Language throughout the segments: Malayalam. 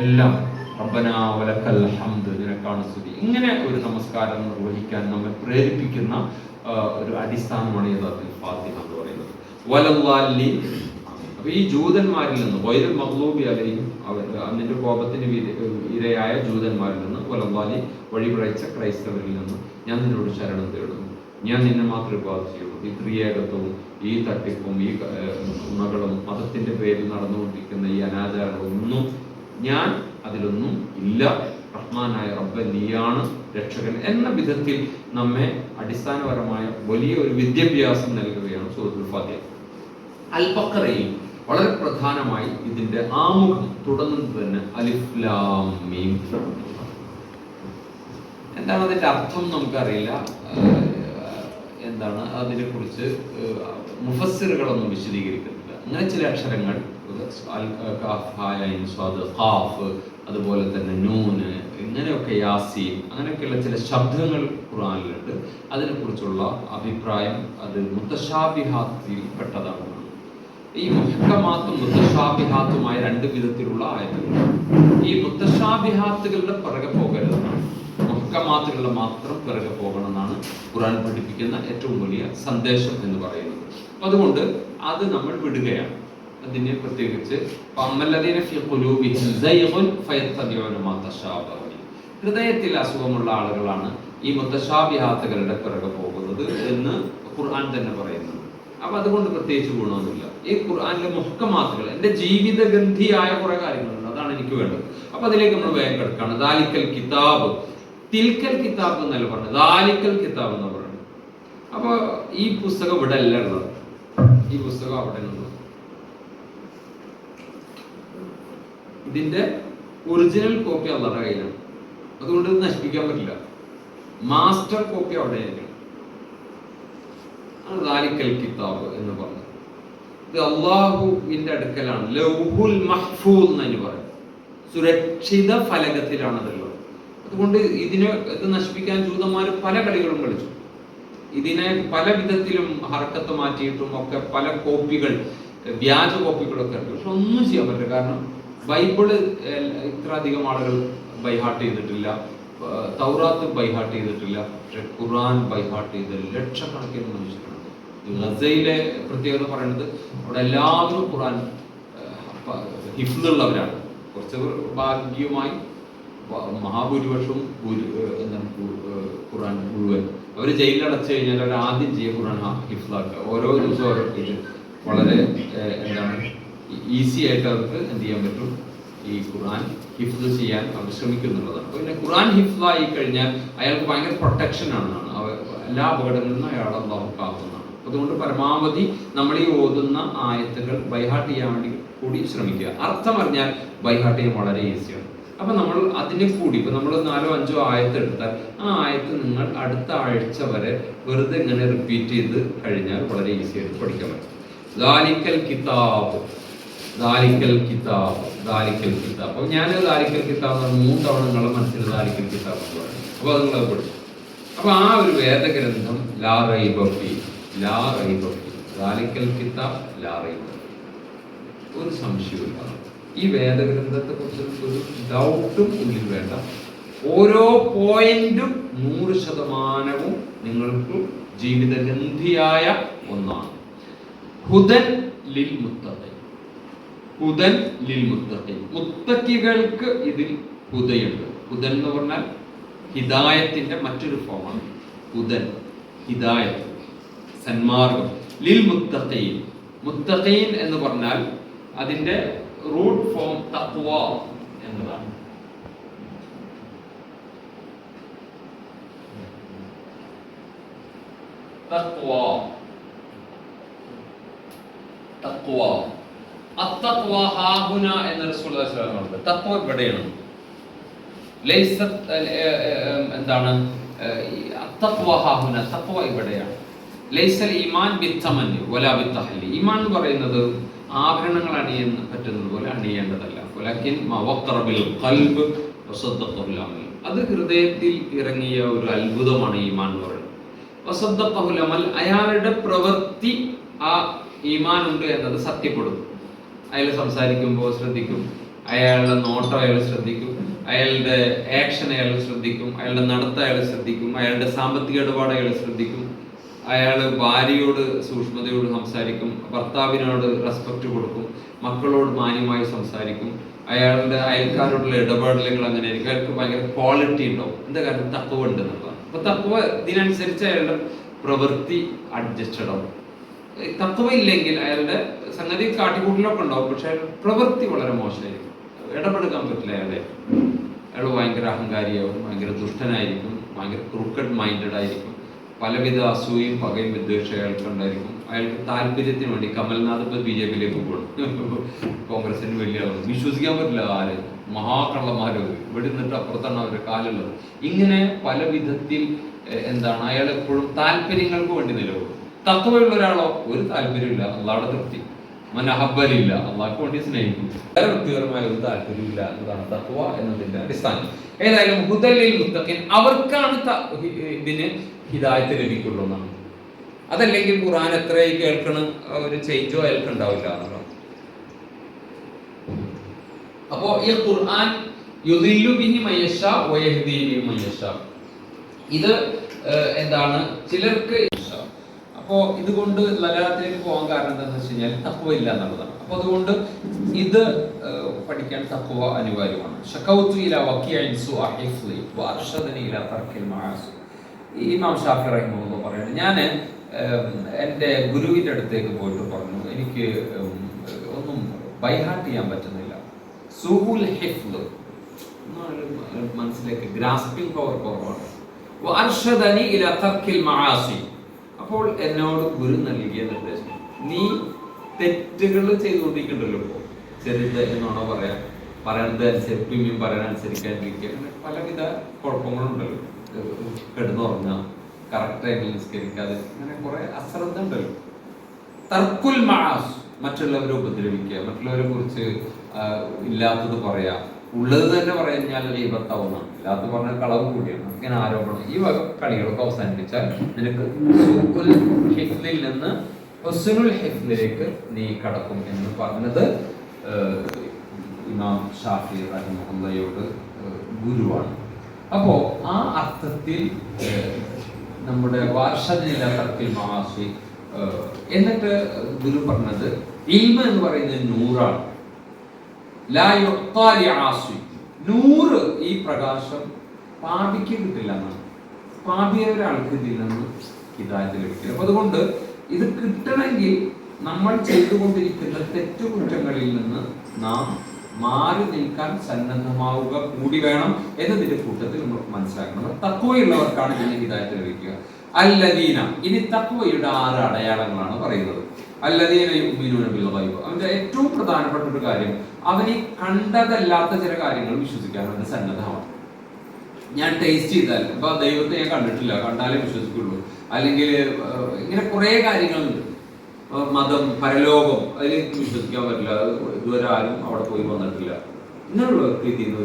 എല്ലാം വലക്കൽ ഇങ്ങനെ ഒരു നമസ്കാരം നിർവഹിക്കാൻ നമ്മെ പ്രേരിപ്പിക്കുന്ന ഒരു അടിസ്ഥാനമാണ് യഥാർത്ഥത്തിൽ ഫാത്തിഹ എന്ന് പറയുന്നത്. വലല്ലാലി അപ്പൊ ഈ ജൂതന്മാരിൽ നിന്ന് വൈരൽ മഹ്ലൂബി അലയും അവർ അതിന്റെ കോപത്തിന് ഇരയായ ജൂതന്മാരിൽ നിന്ന് വലല്ലാലി വഴിപിഴച്ച ക്രൈസ്തവരിൽ നിന്ന് ഞാൻ നിന്നോട് ശരണം തേടുന്നു. ഞാൻ നിന്നെ മാത്രമേ ബാധിച്ചുള്ളൂ. ഈ ത്രിയേകത്വവും ഈ തട്ടിപ്പും ഈ ഏഹ്, മതത്തിന്റെ പേരിൽ നടന്നുകൊണ്ടിരിക്കുന്ന ഈ അനാചാരങ്ങളും ഒന്നും ഞാൻ അതിലൊന്നും ഇല്ല. റഹ്മാനായ റബ്ബ നീയാണ് രക്ഷകൻ എന്ന വിധത്തിൽ നമ്മെ അടിസ്ഥാനപരമായ വലിയ ഒരു വിദ്യാഭ്യാസം നൽകുകയാണ് സൂറത്തുൽ ഫാത്തിഹ. വളരെ പ്രധാനമായി ഇതിന്റെ ആമുഖം തുടങ്ങുന്നത് തന്നെ അലിഫ് ലാം മീം. എന്താണ് അതിന്റെ അർത്ഥം നമുക്കറിയില്ല. എന്താണ് അതിനെക്കുറിച്ച് മുഫസ്സിറുകളൊന്നും വിശദീകരിക്കുന്നില്ല. അങ്ങനെ ചില അക്ഷരങ്ങൾ ഖാഫ് അതുപോലെ തന്നെ നൂന് ഇങ്ങനെയൊക്കെ യാസീൻ അങ്ങനെയൊക്കെയുള്ള ചില ശബ്ദങ്ങൾ ഖുറാനിലുണ്ട് അതിനെക്കുറിച്ചുള്ള അഭിപ്രായം അത് മുത്തശാബിഹാത്തിൽ പെട്ടതാണ് ഈ മുഹക്കമാത്തും മുത്തശാബിഹാത്തുമായ രണ്ട് വിധത്തിലുള്ള ആയത്തുകൾ. ഈ മുത്തശാബിഹാത്തുകളുടെ പിറകെ പോകരുതെന്നാണ് മുഹക്കമാത്തുകളുടെ മാത്രം പിറകെ പോകണമെന്നാണ് ഖുറാൻ പഠിപ്പിക്കുന്ന ഏറ്റവും വലിയ സന്ദേശം എന്ന് പറയുന്നത്. അതുകൊണ്ട് അത് നമ്മൾ വിടുകയാണ്. അതിനെ പ്രത്യേകിച്ച് ഹൃദയത്തിൽ അസുഖമുള്ള ആളുകളാണ് ഈ മുത്തശാബിഹാത്തുകളുടെ പിറകെ പോകുന്നത് എന്ന് ഖുർആൻ തന്നെ പറയുന്നത് അപ്പൊ അതുകൊണ്ട് പ്രത്യേകിച്ച് ഗുണമൊന്നുമില്ല. ഈ ഖുർആനിലെ മുഹക്കമാത്തുകൾ എന്റെ ജീവിതഗന്ധിയായ കുറെ കാര്യങ്ങളുണ്ട്. അതാണ് എനിക്ക് വേണ്ടത്. അപ്പൊ അതിലേക്ക് നമ്മൾ വേഗം കിടക്കുകയാണ്. ദാലിക്കൽ കിതാബ്. തിൽക്കൽ കിതാബ് എന്നല്ല പറഞ്ഞത് ദാലിക്കൽ കിതാബ് എന്ന് പറഞ്ഞു അപ്പൊ ഈ പുസ്തകം ഇവിടെ അല്ല ഉള്ളത്. ഈ പുസ്തകം അവിടെ ഉള്ളത് ഇതിന്റെ ഒറിജിനൽ കോപ്പി അവരുടെ കയ്യിലാണ്. അതുകൊണ്ട് ഇത് നശിപ്പിക്കാൻ പറ്റില്ല. മാസ്റ്റർ കോപ്പി അവിടെ ആയിരിക്കണം ദാലിക്കൽ കിതാബ് എന്ന് പറഞ്ഞത്. ഇത് അള്ളാഹുവിന്റെ അടുക്കലാണ്. ലൗഹുൽ മഹ്ഫൂദ് എന്ന് പറയും സുരക്ഷിത ഫലകത്തിലാണ് അതുകൊണ്ട് ഇതിനെ ഇത് നശിപ്പിക്കാൻ ജൂതന്മാർ പല കളികളും കളിച്ചു. ഇതിനെ പല വിധത്തിലും ഹർക്കത്ത് മാറ്റിയിട്ടും ഒക്കെ പല കോപ്പികൾ വ്യാജ കോപ്പികളൊക്കെ ഉണ്ട് പക്ഷെ ഒന്നും ചെയ്യാൻ പറ്റില്ല. കാരണം ബൈബിൾ ഇത്ര അധികം ആളുകൾ ബൈഹാർട്ട് ചെയ്തിട്ടില്ല. തൗറാത്ത് ബൈഹാർട്ട് ചെയ്തിട്ടില്ല. പക്ഷെ ഖുറാൻ ബൈഹാർട്ട് ചെയ്ത ലക്ഷക്കണക്കിന് മനുഷ്യരുണ്ട്. ഗസയിലെ പ്രത്യേകത പറയുന്നത് അവിടെ എല്ലാവരും ഖുറാൻ ഹിഫ്ലുള്ളവരാണ് കുറച്ച് ഭാഗ്യമായി മഹാഭൂരിപക്ഷവും എന്താണ് ഖുറാൻ മുഴുവൻ. അവർ ജയിലിൽ അടച്ചു കഴിഞ്ഞാൽ അവർ ആദ്യം ചെയ്യുക ഖുറാൻ ഹിഫ്ലാക്കുക ഓരോ ദിവസവും ഓരോ ഇത്. വളരെ എന്താണ് ഈസി ആയിട്ട് അവർക്ക് എന്ത് ചെയ്യാൻ പറ്റും? ഈ ഖുറാൻ ഹിഫ്ദ് ചെയ്യാൻ അവർ ശ്രമിക്കുന്നുള്ളതാണ് അപ്പോൾ പിന്നെ ഖുറാൻ ഹിഫ്ലായി കഴിഞ്ഞാൽ അയാൾക്ക് ഭയങ്കര പ്രൊട്ടക്ഷൻ അവർ എല്ലാ അപകടങ്ങളിൽ നിന്നും അയാൾ അള്ളാഹു കാക്കുന്നതാണ്. അതുകൊണ്ട് പരമാവധി നമ്മൾ ഈ ഓതുന്ന ആയത്തുകൾ ബൈഹാർട്ട് ചെയ്യാൻ വേണ്ടി കൂടി ശ്രമിക്കുക. അർത്ഥം അറിഞ്ഞാൽ ബൈഹാർട്ട് ചെയ്യാൻ വളരെ ഈസിയാണ് അപ്പൊ നമ്മൾ അതിനെ കൂടി ഇപ്പൊ നമ്മൾ നാലോ അഞ്ചോ ആയത്ത് എടുത്താൽ ആ ആയത്ത് നിങ്ങൾ അടുത്ത ആഴ്ച വരെ വെറുതെ ഇങ്ങനെ റിപ്പീറ്റ് ചെയ്ത് കഴിഞ്ഞാൽ വളരെ ഈസി ആയിട്ട് പഠിക്കാൻ പറ്റും. ദാലിക്കൽ കിതാബ് ദാലിക്കൽ കിതാബ് ദാലിക്കൽ കിതാബ്. ഞാൻ ദാലിക്കൽ കിതാബ് മൂന്ന് തവണ നിങ്ങളുടെ മനസ്സിൽ ദാലിക്കൽ കിതാബ് എന്ന് അപ്പൊ അത് നിങ്ങളത് അപ്പൊ ആ ഒരു വേദഗ്രന്ഥം ലാ റൈബഫി ലാ റൈബഫി ദാലിക്കൽ കിതാബ് ലാ റൈബഫി ഒരു സംശയവുമില്ല. ഈ വേദഗ്രന്ഥത്തെ കുറിച്ച് ഒരു ഡൗട്ടും ഉള്ളിൽ വേണ്ട. ഓരോ പോയിന്റും നൂറ് ശതമാനവും നിങ്ങൾക്ക് ജീവിതഗന്ധിയായ ഒന്നാണ്. ഹുദൻ ലിൽ മുത്തഖി. ഹുദൻ ലിൽ മുത്തഖി. മുത്തക്കികൾക്ക് ഇതിൽ ഹുദയുണ്ട്. ഹുദൻ എന്ന് പറഞ്ഞാൽ ഹിദായത്തിന്റെ മറ്റൊരു ഫോമാണ് ഹുദൻ ഹിദായത്ത് സന്മാർഗം. ലിൽ മുത്തഖീൻ. മുത്തഖീൻ എന്ന് പറഞ്ഞാൽ അതിന്റെ റൂട്ട് ഫോം തഖ്വ എന്നതാണ്. തഖ്വ തഖ്വ അത്തഖ്വ ഹാഹുന എന്ന റസൂലുള്ളാഹി സ്വല്ലല്ലാഹു അലൈഹി വസല്ലം തഖ്വ ഇവിടെയാണ് ലൈസ എന്താണ്? അത്തഖ്വ ഹാഹുന തഖ്വ ഇവിടെയാണ്. ലൈസൽ ഈമാൻ ബിത്തമന് വലാ ബിത്തഹല്ലി. ഈമാൻ പറയുന്നത് ആഭരണങ്ങൾ അണിയുന്ന പറ്റുന്നത്. പോലെ അണിയേണ്ടതല്ല. പുലക്കിൻ മവഖറ ബിൽ ഖൽബ് അമൽ അത് ഹൃദയത്തിൽ ഇറങ്ങിയ ഒരു അത്ഭുതമാണ് ഈമാൻ എന്ന് പറയുന്നത്. അയാളുടെ പ്രവൃത്തി ആ ഈമാൻ ഉണ്ട് എന്നത് സത്യപ്പെടുന്നു അയാൾ സംസാരിക്കുമ്പോൾ ശ്രദ്ധിക്കും. അയാളുടെ നോട്ടം അയാൾ ശ്രദ്ധിക്കും. അയാളുടെ ആക്ഷൻ അയാൾ ശ്രദ്ധിക്കും. അയാളുടെ നടത്തം അയാൾ ശ്രദ്ധിക്കും. അയാളുടെ സാമ്പത്തിക ഇടപാട് അയാൾ ശ്രദ്ധിക്കും. അയാൾ ഭാര്യയോട് സൂക്ഷ്മതയോട് സംസാരിക്കും ഭർത്താവിനോട് റെസ്പെക്റ്റ് കൊടുക്കും മക്കളോട് മാന്യമായി സംസാരിക്കും. അയാളുടെ അയൽക്കാരോടുള്ള ഇടപെടലുകൾ അങ്ങനെ അയാൾക്ക് ഭയങ്കര ക്വാളിറ്റി ഉണ്ടാവും. എന്താ കാരണം? തക്കവ ഉണ്ട് അപ്പൊ തക്കവ ഇതിനനുസരിച്ച് അയാളുടെ പ്രവൃത്തി അഡ്ജസ്റ്റഡ് ആവും. തക്കവ ഇല്ലെങ്കിൽ അയാളുടെ സംഗതി കാട്ടിക്കൂട്ടിലൊക്കെ ഉണ്ടാവും. പക്ഷെ അയാളുടെ പ്രവൃത്തി വളരെ മോശമായിരിക്കും. ഇടപെടുക്കാൻ പറ്റില്ല അയാളെ അയാൾ ഭയങ്കര അഹങ്കാരിയാവും ഭയങ്കര ദുഷ്ടനായിരിക്കും ഭയങ്കര ക്രൂക്കഡ് മൈൻഡഡ് ആയിരിക്കും. പലവിധ അസൂയും പകയും വിദ്വേഷം അയാൾക്ക് ഉണ്ടായിരിക്കും. അയാൾക്ക് താല്പര്യത്തിന് വേണ്ടി കമൽനാഥ് ഇപ്പൊ ബി ജെ പിയിലേക്ക് പോകും കോൺഗ്രസിന് വലിയ. വിശ്വസിക്കാൻ പറ്റില്ല ആര്. മഹാകള്ളന്മാര് ഇവിടെ നിന്നിട്ട് അപ്പുറത്താണ് അവരുടെ കാലുള്ളത്. ഇങ്ങനെ പല വിധത്തിൽ എന്താണ് അയാൾ എപ്പോഴും താല്പര്യങ്ങൾക്ക് വേണ്ടി നിലകൊള്ളും. തത്വമുള്ള ഒരാളോ ഒരു താല്പര്യമില്ല അള്ളാടെ തൃപ്തി. മനഹബലില്ല അള്ളാഹ്ക്ക് വേണ്ടി സ്നേഹിക്കും. വേറെ വ്യക്തിപരമായ ഒരു താല്പര്യമില്ല എന്നതാണ് തത്വ എന്നതിന്റെ അടിസ്ഥാനം. ഏതായാലും ഹുദലിൽ മുത്തഖിൻ അവർക്കാണ് ഇതിന് ഹിദായത്ത് ലഭിക്കുള്ളൂ എന്നാണ്. അതല്ലെങ്കിൽ ഖുർആൻ എത്രയായി കേൾക്കണം? ഒരു ചേഞ്ചോ അയാൾക്ക് എന്നുള്ളതാണ് അപ്പോ ഈ ഖുർആൻ യുദില്ലു ബിഹി മയ്യശ വയഹ്ദി ബിഹി ഇത് എന്താണ്? ചിലർക്ക് ഇഷ്ടം. അപ്പോ ഇതുകൊണ്ട് ലലാത്തിലേക്ക് പോകാൻ കാരണം എന്താണെന്ന് വെച്ച് കഴിഞ്ഞാൽ തക്കുവ ഇല്ല എന്നുള്ളതാണ്. അപ്പൊ അതുകൊണ്ട് ഇത് പഠിക്കാൻ തക്കുവ അനിവാര്യമാണ്. ഷക്കൗത്തു ഇല ഇൻസു സുഅഹിഫ്ലി വഅർഷദനി ഇല തർക്കിൽ മാസു ഇമാം ഷാഫി റഹിമുള്ള പറയുന്നത് ഞാൻ എന്റെ ഗുരുവിന്റെ അടുത്തേക്ക് പോയിട്ട് പറഞ്ഞു എനിക്ക് ഒന്നും ബൈഹാർട്ട് ചെയ്യാൻ പറ്റുന്നില്ല. സുഹുൽ ഹിഫ്ല് മനസ്സിലേക്ക് ഗ്രാസ്പിംഗ് പവർ കുറവാണ്. അപ്പോൾ എന്നോട് ഗുരു നൽകിയ നിർദ്ദേശം നീ തെറ്റുകൾ ചെയ്തുകൊണ്ടിരിക്കണ്ടല്ലോ ഇപ്പോൾ ചെറുത് എന്നാണോ പറയാ പറയണത് അനുസരിച്ച് പിന്നെയും പറയാൻ അനുസരിക്കാണ്ടിരിക്കുക അങ്ങനെ പലവിധ കുഴപ്പങ്ങളുണ്ടല്ലോ. കിടന്നുറങ്ങുക. കറക്റ്റ് ടൈമിൽ നിസ്കരിക്കാതെ. അങ്ങനെ കുറെ അശ്രദ്ധ ഉണ്ടല്ലോ. തർക്കുൽ മാസ് മറ്റുള്ളവരെ ഉപദ്രവിക്കുക. മറ്റുള്ളവരെ കുറിച്ച് ഇല്ലാത്തത് പറയാ. ഉള്ളത് തന്നെ പറഞ്ഞാൽ ദൈവത്താവുന്നതാണ് ഇല്ലാത്ത പറഞ്ഞാൽ കളവ് കൂടിയാണ്. ഇങ്ങനെ ആരോപണം. ഈ വക കളികളൊക്കെ അവസാനിപ്പിച്ചാൽ നിനക്ക് സുഖുൽ ഹിഫ്ലിൽ നിന്ന് ഹൊസുനുൽ ഹിഫ്ലിലേക്ക് നീ കടക്കും എന്ന് പറഞ്ഞത് ഇമാം ഷാഫി റഹിമഹുല്ലയോട് ആഹ്, ഗുരുവാണ്. അപ്പോ ആ അർത്ഥത്തിൽ നമ്മുടെ വാർഷദില തർക്കിൽ ഏഹ് എന്നിട്ട് ഗുരു പറഞ്ഞത് ഇൽമ എന്ന് പറയുന്നത് നൂറാണ്. നൂറ് ഈ പ്രകാശം പാപിക്ക് കിട്ടില്ല എന്നാണ്. പാപിയ ഒരാൾക്ക് ഇതിൽ നിന്ന് ലഭിക്കില്ല അപ്പൊ അതുകൊണ്ട് ഇത് കിട്ടണമെങ്കിൽ നമ്മൾ ചെയ്തുകൊണ്ടിരിക്കുന്ന തെറ്റുകുറ്റങ്ങളിൽ നിന്ന് നാം മാറി നിൽക്കാൻ സന്നദ്ധമാവുക കൂടി വേണം എന്നതിന്റെ കൂട്ടത്തിൽ നമ്മൾ മനസ്സിലാക്കണം തത്വയുള്ളവർക്കാണ് ഇതിന് ഹിതായത് ലഭിക്കുക അല്ലദീന ഇനി തത്വയുടെ ആറ് അടയാളങ്ങളാണ് പറയുന്നത്. അല്ലദീന ബിൽ അവന്റെ ഏറ്റവും പ്രധാനപ്പെട്ട ഒരു കാര്യം അവന് കണ്ടതല്ലാത്ത ചില കാര്യങ്ങൾ വിശ്വസിക്കാൻ അവന്റെ സന്നദ്ധമാണ്. ഞാൻ ടേസ്റ്റ് ചെയ്താൽ ഇപ്പൊ ദൈവത്തെ ഞാൻ കണ്ടിട്ടില്ല കണ്ടാലേ വിശ്വസിക്കുള്ളൂ. അല്ലെങ്കിൽ ഇങ്ങനെ കുറെ കാര്യങ്ങളുണ്ട്. മതം പരലോകം അതിൽ വിശ്വസിക്കാൻ പറ്റില്ല. അത് ഇതുവരെ ആരും അവിടെ പോയി വന്നിട്ടില്ല. ഇങ്ങനെയുള്ളവർക്ക് ഇതിൽ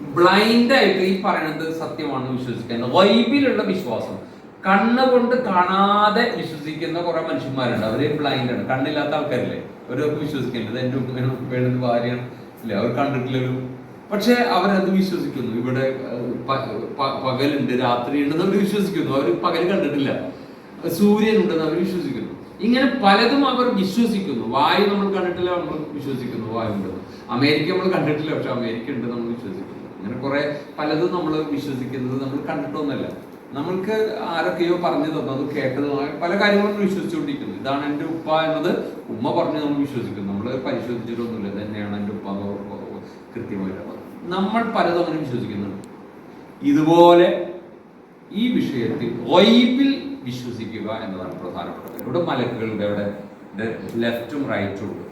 ബ്ലൈൻഡ് ആയിട്ട് ഈ പറയുന്നത് സത്യമാണെന്ന് വിശ്വസിക്കാൻ. വൈബിലുള്ള വിശ്വാസം. കണ്ണ് കൊണ്ട് കാണാതെ വിശ്വസിക്കുന്ന കുറെ മനുഷ്യന്മാരുണ്ട്. അവർ ബ്ലൈൻഡ് ആണ് കണ്ണില്ലാത്ത ആൾക്കാരില്ലേ? അവരൊക്കെ വിശ്വസിക്കുന്നുണ്ട്. എന്റെ ഉപ്പേനും ഉപ്പേനും ഭാര്യയാണ്. അല്ലെ അവർ കണ്ടിട്ടില്ലല്ലോ പക്ഷെ അവരത് വിശ്വസിക്കുന്നു. ഇവിടെ പകലുണ്ട് രാത്രി ഉണ്ടെന്ന് അവർ വിശ്വസിക്കുന്നു. അവർ പകൽ കണ്ടിട്ടില്ല. സൂര്യൻ ഉണ്ടെന്ന് അവർ വിശ്വസിക്കുന്നു. ഇങ്ങനെ പലതും അവർ വിശ്വസിക്കുന്നു. വായു നമ്മൾ കണ്ടിട്ടില്ല നമ്മൾ വിശ്വസിക്കുന്നു വായു ഉണ്ട് അമേരിക്ക നമ്മൾ കണ്ടിട്ടില്ല പക്ഷെ അമേരിക്ക ഉണ്ട് നമ്മൾ വിശ്വസിക്കുന്നു. അങ്ങനെ കുറെ പലതും നമ്മൾ വിശ്വസിക്കുന്നത് നമ്മൾ കണ്ടിട്ടൊന്നല്ല നമ്മൾക്ക് ആരൊക്കെയോ പറഞ്ഞു തന്നു അത് കേട്ടതുമായ പല കാര്യങ്ങളും നമ്മൾ വിശ്വസിച്ചുകൊണ്ടിരിക്കുന്നു. ഇതാണ് എന്റെ ഉപ്പ എന്നത്. ഉമ്മ പറഞ്ഞ് നമ്മൾ വിശ്വസിക്കുന്നു. നമ്മൾ പരിശോധിച്ചിട്ടൊന്നുമില്ല. തന്നെയാണ് എന്റെ ഉപ്പ കൃത്യമായിട്ട് നമ്മൾ പലതും അങ്ങനെ വിശ്വസിക്കുന്നുണ്ട്. ഇതുപോലെ ഈ വിഷയത്തിൽ വൈബിൽ വിശ്വസിക്കുക എന്നതാണ് പ്രധാനപ്പെട്ടത്. ഇവിടെ മലക്കുകളുണ്ട് അവിടെ. ലെഫ്റ്റും റൈറ്റും ഉണ്ട്.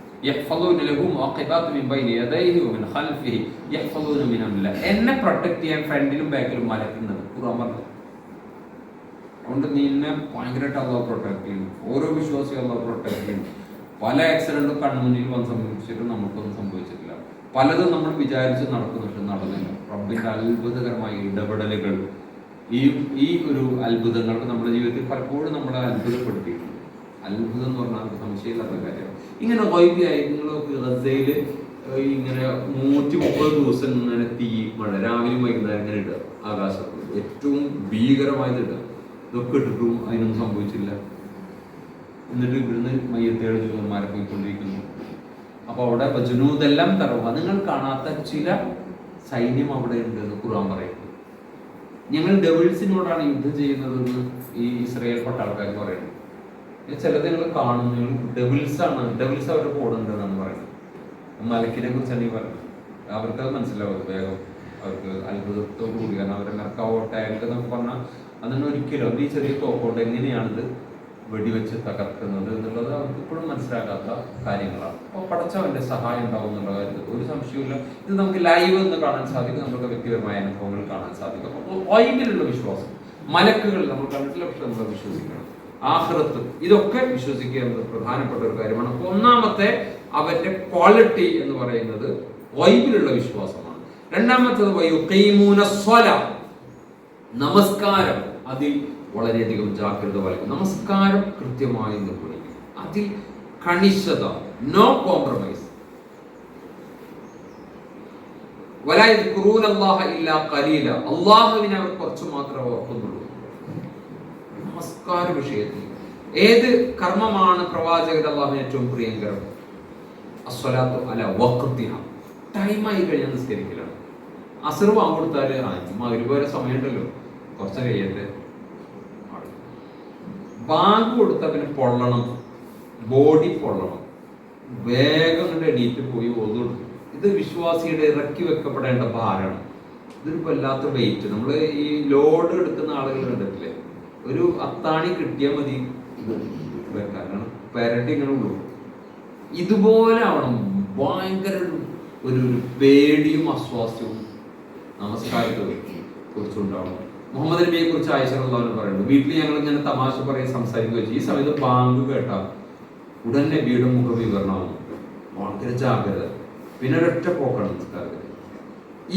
എന്നെ പ്രൊട്ടക്ട് ചെയ്യാൻ ഫ്രണ്ടിലും ബാക്കിലും മലക്കുന്നുണ്ട്. ഖുർആൻ പറഞ്ഞു അതുകൊണ്ട് നിന്നെ ഭയങ്കരമായിട്ട് അള്ളാഹ് പ്രൊട്ടക്ട് ചെയ്യുന്നു. ഓരോ വിശ്വാസിയും അള്ളാഹ് പ്രൊട്ടക്ട് ചെയ്യുന്നു. പല ആക്സിഡന്റും കൺമുന്നിൽ വന്ന് സംഭവിച്ചിട്ടും നമുക്കൊന്നും സംഭവിച്ചിട്ടില്ല. പലതും നമ്മൾ വിചാരിച്ച് നടക്കുന്നുണ്ട്. നടന്നില്ല. റബ്ബിന്റെ അത്ഭുതകരമായ ഇടപെടലുകൾ ഈ ഈ ഒരു അത്ഭുതങ്ങൾക്ക് നമ്മുടെ ജീവിതത്തിൽ പലപ്പോഴും നമ്മളെ അത്ഭുതപ്പെടുത്തിയിട്ടുണ്ട്. അത്ഭുതം എന്ന് പറഞ്ഞാൽ നമുക്ക് സംശയമില്ലാത്ത കാര്യമാണ് ഇങ്ങനെ വൈബിയായി നിങ്ങൾ ഗസയിൽ ഇങ്ങനെ നൂറ്റി മുപ്പത് ദിവസം ഇങ്ങനെ തീ മഴ രാവിലെയും വൈകുന്നേരം ഇങ്ങനെ ഇടുക ആകാശത്ത്. ഏറ്റവും ഭീകരമായത് ഇടുക. ഇതൊക്കെ ഇട്ടിട്ടും അതിനൊന്നും സംഭവിച്ചില്ല. എന്നിട്ട് ഇവിടുന്ന് മയ്യത്തേഴ് ജൂതന്മാരെ പോയിക്കൊണ്ടിരിക്കുന്നു. അപ്പൊ അവിടെ ജുനൂദെല്ലാം തറവ. നിങ്ങൾ കാണാത്ത ചില സൈന്യം അവിടെ ഉണ്ട് എന്ന് ഖുർആൻ പറയുന്നു. ഞങ്ങൾ ഡെവിൾസിനോടാണ് യുദ്ധം ചെയ്യുന്നതെന്ന് ഈ ഇസ്രയേൽ പട്ടാൾക്കാർ പറയുന്നു ഇത് ചിലത് നിങ്ങൾ കാണുന്നു. ഡെവിൾസ് ആണ് ഡെവിൾസ് അവരുടെ കൂടുണ്ട് എന്നാണ് പറയുന്നത്. മലക്കിനെ കുറിച്ചാണ് ഈ പറയുന്നത് അവർക്ക് അത് മനസ്സിലാവും വേഗം. അവർക്ക് അത്ഭുതത്തോടു കൂടി. കാരണം അവരെ മെർക്കാവോ ടാങ്ക് എന്നൊക്കെ പറഞ്ഞാൽ അതിനൊരിക്കലും അത് ഈ ചെറിയ തോക്കോട്ട് എങ്ങനെയാണിത് വെടിവെച്ച് തകർക്കുന്നത് എന്നുള്ളത് അവർക്ക് ഇപ്പോഴും മനസ്സിലാകാത്ത കാര്യങ്ങളാണ്. അപ്പോൾ പടച്ചവന്റെ സഹായം ഉണ്ടാവും എന്നുള്ള കാര്യത്തിൽ ഒരു സംശയമില്ല ഇത് നമുക്ക് ലൈവ് എന്ന് കാണാൻ സാധിക്കും നമുക്ക് വ്യക്തിപരമായ അനുഭവങ്ങൾ കാണാൻ സാധിക്കും. അപ്പോൾ വൈബിലുള്ള വിശ്വാസം മലക്കുകൾ നമ്മൾ കണ്ടിട്ടില്ല പക്ഷെ നമ്മൾ വിശ്വസിക്കണം. ആഹ്റത്ത് ഇതൊക്കെ വിശ്വസിക്കുക എന്നത് പ്രധാനപ്പെട്ട ഒരു കാര്യമാണ്. അപ്പൊ ഒന്നാമത്തെ അവന്റെ ക്വാളിറ്റി എന്ന് പറയുന്നത് വൈബിലുള്ള വിശ്വാസമാണ്. രണ്ടാമത്തത് വൈ നമസ്കാരം. അതിൽ വളരെയധികം ജാഗ്രത പാലിക്കും. നമസ്കാരം കൃത്യമായി നിർവഹിക്കും അതിൽ കണിശത നോ കോംപ്രമൈസ് അള്ളാഹുവിനെ അവർ കുറച്ച് മാത്രമേ ഓർക്കുന്നുള്ളൂ. നമസ്കാര വിഷയത്തിൽ ഏത് കർമ്മമാണ് പ്രവാചകൻ അള്ളാഹുവിന് ഏറ്റവും പ്രിയങ്കരം? അസ്വലാത്തു അല വക്തിഹ ടൈമായി കഴിഞ്ഞാൽ നിസ്കരിക്കലാണ്. ആ വാങ്ങിക്കൊടുത്താൽ ആ വരെ സമയമുണ്ടല്ലോ. കുറച്ച് കഴിയട്ടെ ബാങ്ക് കൊടുത്ത പിന്നെ പൊള്ളണം. ബോഡി പൊള്ളണം. വേഗം എണീറ്റ് പോയി ഒതുകൊടുക്കും ഇത് വിശ്വാസിയുടെ ഇറക്കി വെക്കപ്പെടേണ്ട ഭാരമാണ് ഇതൊരു വല്ലാത്ത വെയിറ്റ് നമ്മൾ ഈ ലോഡ് എടുക്കുന്ന ആളുകൾ കണ്ടിട്ടില്ലേ? ഒരു അത്താണി കിട്ടിയാൽ മതി ഇത് വെക്കാൻ. പെരട്ടി ഇങ്ങനെ ഉള്ളൂ. ഇതുപോലെ ആവണം. ഭയങ്കര ഒരു ഒരു പേടിയും അസ്വാസ്ഥ്യവും നമസ്കാരത്തെ കുറിച്ചുണ്ടാവണം മുഹമ്മദ് നബിയെ കുറിച്ച് ആയിഷ അള്ളാഹു പറയുന്നു. വീട്ടിൽ ഞങ്ങൾ ഇങ്ങനെ തമാശ പറയും സംസാരിക്കുക ഈ സമയത്ത് ബാങ്ക് കേട്ട ഉടൻ നബിയുടെ മുഖവിവരണമാവും വളരെ ജാഗ്രത. പിന്നെ ഒരൊറ്റ പോക്കാണ് നിസ്കാരത്തിൽ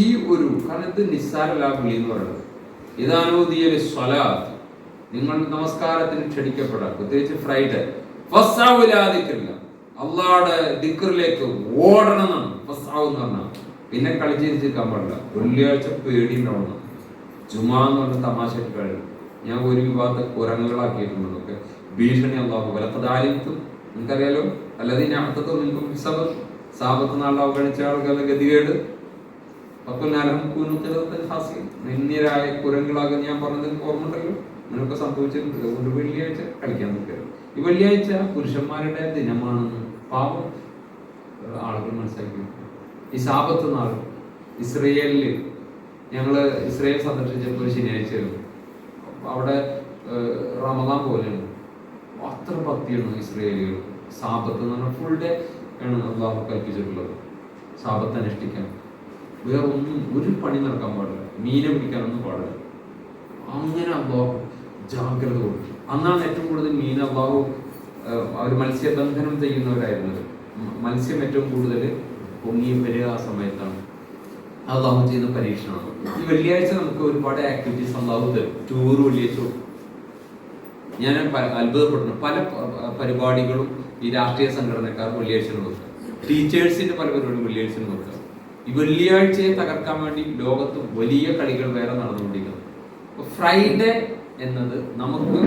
ഈ ഒരു കാരണം ഇത് നിസ്സാരല്ല വിളി എന്ന് പറയുന്നത്. ഇതാനോദിയ സ്വലാത്ത്. നിങ്ങൾ നമസ്കാരത്തിന് ക്ഷണിക്കപ്പെടാം. പ്രത്യേകിച്ച് ഫ്രൈഡേ. ഫസ്സാവില്ലാതിക്കില്ല അള്ളാടെ ദിക്കറിലേക്ക് ഓടണം ഫസ്സാവ് എന്ന് പറഞ്ഞാൽ പിന്നെ കളിച്ചിരിച്ചിരിക്കാൻ പാടില്ല. വെള്ളിയാഴ്ച പേടി ഉണ്ടാവണം ജുമാ എന്ന് പറഞ്ഞ തമാശ കഴിയും ഞാൻ ഒരു വിഭാഗത്തെ കുരങ്ങുകളാക്കിയിട്ടുണ്ടെന്നൊക്കെ ഭീഷണി അള്ളാഹു. വലപ്പതാലിത്തും നിങ്ങൾക്കറിയാലോ അല്ലാതെ ഇനി അർത്ഥത്തോ നിങ്ങൾക്ക് സബത്ത് സാപത്ത് നാളെ അവഗണിച്ച ആൾക്കാരുടെ ഗതികേട്. നിന്യരായ കുരങ്ങളാകും ഞാൻ പറഞ്ഞത് ഓർമ്മണ്ടല്ലോ നിനക്ക് സംഭവിച്ചിട്ടുണ്ട്. ഒരു വെള്ളിയാഴ്ച കളിക്കാൻ നിൽക്കരുത്. ഈ വെള്ളിയാഴ്ച പുരുഷന്മാരുടെ ദിനമാണെന്ന് പാവം ആളുകൾ മനസ്സിലാക്കി ഈ സാപത്ത് നാൾ ഇസ്രയേലിൽ ഞങ്ങൾ ഇസ്രയേൽ സന്ദർശിച്ചപ്പോൾ ഒരു ശനിയാഴ്ചയായിരുന്നു അവിടെ റമദാൻ പോലെയാണ്. അത്ര ഭക്തിയാണ് ഇസ്രയേലികൾ. സാപത്ത് എന്ന് പറഞ്ഞാൽ ഫുൾ ഡേ ആണ് അള്ളാഹു കൽപ്പിച്ചിട്ടുള്ളത്. സാപത്ത് അനുഷ്ഠിക്കാൻ. വേറെ ഒന്നും ഒരു പണി നടക്കാൻ പാടില്ല. മീനെ പിടിക്കാനൊന്നും പാടില്ല. അങ്ങനെ അള്ളാഹു ജാഗ്രത കൊടുത്തു. അന്നാണ് ഏറ്റവും കൂടുതൽ മീൻ അള്ളാഹു അവർ മത്സ്യബന്ധനം ചെയ്യുന്നവരായിരുന്നത്. മത്സ്യം ഏറ്റവും കൂടുതൽ പൊങ്ങി വരിക ആ സമയത്താണ്. അള്ളാഹു ചെയ്യുന്ന പരീക്ഷണമാണ്. ഈ വെള്ളിയാഴ്ച നമുക്ക് ഒരുപാട് ആക്ടിവിറ്റീസ് അള്ളാഹു തരും ടൂർ വെള്ളിയാഴ്ച. ഞാൻ അത്ഭുതപ്പെടുന്നു. പല പരിപാടികളും ഈ രാഷ്ട്രീയ സംഘടനക്കാർ വെള്ളിയാഴ്ച നോക്കുക ടീച്ചേഴ്സിന്റെ പല പരിപാടികളും വെള്ളിയാഴ്ച നോക്കുക ഈ വെള്ളിയാഴ്ചയെ തകർക്കാൻ വേണ്ടി ലോകത്ത് വലിയ കളികൾ വേറെ നടന്നുകൊണ്ടിരിക്കുന്നു. ഫ്രൈഡേ എന്നത് നമുക്ക്